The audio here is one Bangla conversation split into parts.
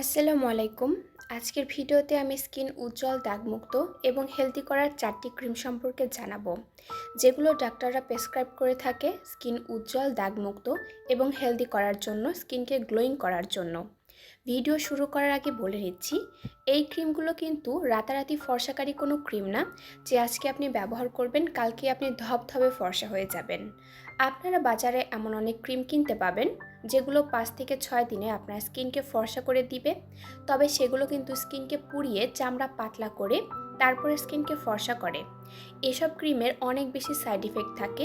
আসসালামু আলাইকুম। আজকের ভিডিওতে আমি স্কিন উজ্জ্বল, দাগমুক্ত এবং হেলদি করার চারটি ক্রিম সম্পর্কে জানাব, যেগুলো ডাক্তাররা প্রেসক্রাইব করে থাকে স্কিন উজ্জ্বল, দাগমুক্ত এবং হেলদি করার জন্য, স্কিনকে গ্লোয়িং করার জন্য। ভিডিও শুরু করার আগে বলে নিচ্ছি, এই ক্রিমগুলো কিন্তু রাতারাতি ফর্সাকারী কোনো ক্রিম না, যে আজকে আপনি ব্যবহার করবেন, কালকে আপনি ধবধবে ফর্সা হয়ে যাবেন। আপনারা বাজারে এমন অনেক ক্রিম কিনতে পাবেন, যেগুলো পাঁচ থেকে ছয় দিনে আপনার স্কিনকে ফর্সা করে দিবে। তবে সেগুলো কিন্তু স্কিনকে পুড়িয়ে চামড়া পাতলা করে, তারপরে স্কিনকে ফর্সা করে। এসব ক্রিমের অনেক বেশি সাইড ইফেক্ট থাকে।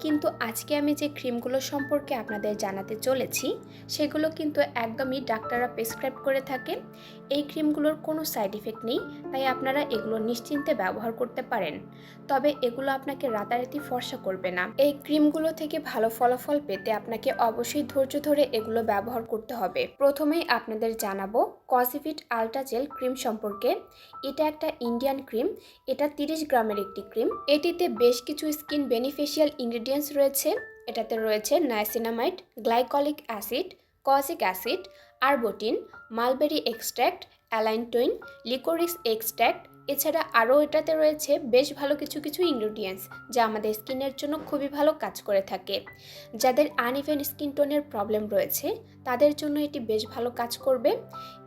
কিন্তু আজকে আমি যে ক্রিমগুলো সম্পর্কে আপনাদের জানাতে চলেছি, সেগুলো কিন্তু একদমই ডাক্তাররা প্রেসক্রাইব করে থাকে এই ক্রিমগুলোর কোনো সাইড ইফেক্ট নেই, তাই আপনারা এগুলো নিশ্চিন্তে ব্যবহার করতে পারেন। তবে এগুলো আপনাকে রাতারাতি ফর্সা করবে না। এই ক্রিমগুলো থেকে ভালো ফলাফল পেতে আপনাকে অবশ্যই ধৈর্য ধরে এগুলো ব্যবহার করতে হবে। প্রথমেই আপনাদের জানাব কসিফিট আলট্রা জেল ক্রিম সম্পর্কে। এটা একটা ইন্ডিয়ান ক্রিম, এটা তিরিশ গ্রামের একটি ক্রিম। এটিতে বেশ কিছু স্কিন বেনিফিশিয়াল ইনগ্রিডিয়েন্টস রয়েছে। এটাতে রয়েছে niacinamide, glycolic acid, kojic acid, arbutin, mulberry extract, allantoin, licorice extract এছাড়া আরও এটাতে রয়েছে বেশ ভালো কিছু কিছু ইনগ্রিডিয়েন্টস যা আমাদের স্কিনের জন্য খুবই ভালো কাজ করে থাকে। যাদের আনইভেন স্কিন টোনের প্রবলেম রয়েছে, তাদের জন্য এটি বেশ ভালো কাজ করবে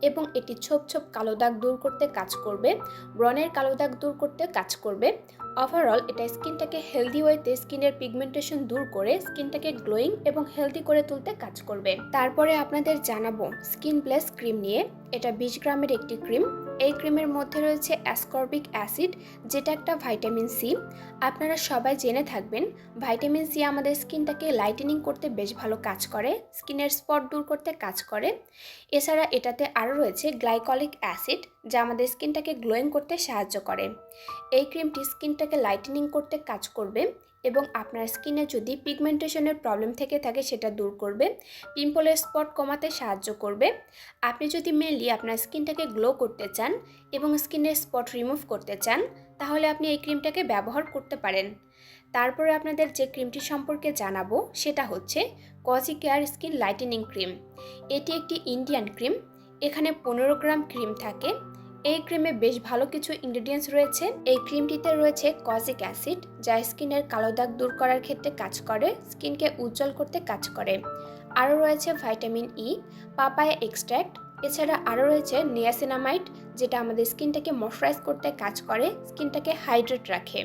এবং এটি ছোপ ছোপ কালো দাগ দূর করতে কাজ করবে, ব্রণের কালো দাগ দূর করতে কাজ করবে। ওভারঅল এটা স্কিনটাকে হেলদি ওয়েতে স্কিনের পিগমেন্টেশন দূর করে স্কিনটাকে গ্লোয়িং এবং হেলদি করে তুলতে কাজ করবে। তারপরে আপনাদের জানাব স্কিন প্লাস ক্রিম নিয়ে। এটা বিশ গ্রামের একটি ক্রিম এই ক্রিমের মধ্যে রয়েছে অ্যাসকর্বিক অ্যাসিড যেটা একটা ভাইটামিন সি আপনারা সবাই জেনে থাকবেন ভাইটামিন সি আমাদের স্কিনটাকে লাইটেনিং করতে বেশ ভালো কাজ করে, স্কিনের স্পট দূর করতে কাজ করে। এছাড়া এটাতে আরও রয়েছে গ্লাইকলিক অ্যাসিড যা আমাদের স্কিনটাকে গ্লোয়িং করতে সাহায্য করে। এই ক্রিমটি স্কিনটাকে লাইটেনিং করতে কাজ করবে এবং আপনার স্কিনে যদি পিগমেন্টেশনের প্রবলেম থেকে থাকে, সেটা দূর করবে পিম্পলের স্পট কমাতে সাহায্য করবে। আপনি যদি মেনলি আপনার স্কিনটাকে গ্লো করতে চান এবং স্কিনের স্পট রিমুভ করতে চান, তাহলে আপনি এই ক্রিমটাকে ব্যবহার করতে পারেন। তারপরে আপনাদের যে ক্রিমটি সম্পর্কে জানাব, সেটা হচ্ছে cosy care skin lightening cream এটি একটি ইন্ডিয়ান ক্রিম এখানে পনেরো গ্রাম ক্রিম থাকে। এই ক্রিমে বেশ ভালো কিছু ইনগ্রিডিয়েন্টস রয়েছে। এই ক্রিমটিতে রয়েছে কজিক অ্যাসিড যা স্কিনের কালো দাগ দূর করার ক্ষেত্রে কাজ করে, স্কিনকে উজ্জ্বল করতে কাজ করে। আরও রয়েছে ভাইটামিন ই পাপায়া এক্সট্র্যাক্ট এছাড়া আরও রয়েছে নিয়াসিনামাইড, যেটা আমাদের স্কিনটাকে ময়শ্চারাইজ করতে কাজ করে, স্কিনটাকে হাইড্রেট রাখে।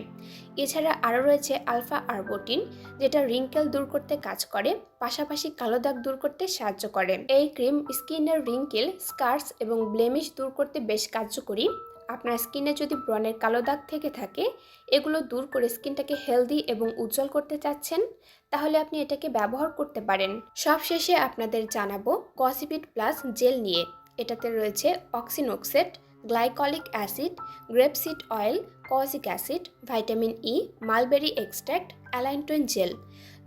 এছাড়া আরও রয়েছে আলফা আরবোটিন যেটা রিঙ্কেল দূর করতে কাজ করে, পাশাপাশি কালো দাগ দূর করতে সাহায্য করে। এই ক্রিম স্কিনের রিঙ্কেল স্কার্স এবং ব্লেমিশ দূর করতে বেশ কার্যকরী। আপনার স্কিনে যদি ব্রণের কালো দাগ থেকে থাকে, এগুলো দূর করে স্কিনটাকে হেলদি এবং উজ্জ্বল করতে চাচ্ছেন, তাহলে আপনি এটাকে ব্যবহার করতে পারেন। সবশেষে আপনাদের জানাব কসিপিট প্লাস জেল নিয়ে। এটাতে রয়েছে octinoxate glycolic acid grapeseed oil kojic acid vitamin E mulberry extract allantoin gel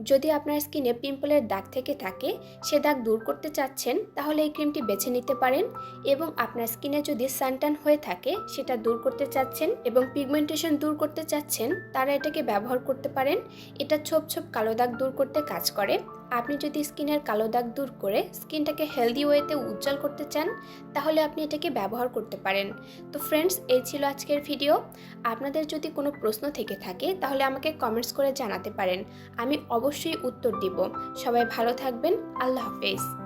যদি আপনার স্কিনে পিম্পলের দাগ থেকে থাকে, সে দাগ দূর করতে চাচ্ছেন, তাহলে এই ক্রিমটি বেছে নিতে পারেন এবং আপনার স্কিনে যদি সানটান হয়ে থাকে, সেটা দূর করতে চাচ্ছেন এবং পিগমেন্টেশন দূর করতে চাচ্ছেন, তারা এটাকে ব্যবহার করতে পারেন। এটা ছোপ ছোপ কালো দাগ দূর করতে কাজ করে। আপনি যদি স্কিনের কালো দাগ দূর করে স্কিনটাকে হেলদি ওয়েতে উজ্জ্বল করতে চান, তাহলে আপনি এটাকে ব্যবহার করতে পারেন। তো ফ্রেন্ডস এই ছিল আজকের ভিডিও আপনাদের যদি কোনো প্রশ্ন থেকে থাকে, তাহলে আমাকে কমেন্টস করে জানাতে পারেন। আমি অবশ্যই উত্তর দিব। সবাই ভালো থাকবেন। আল্লাহ হাফেজ।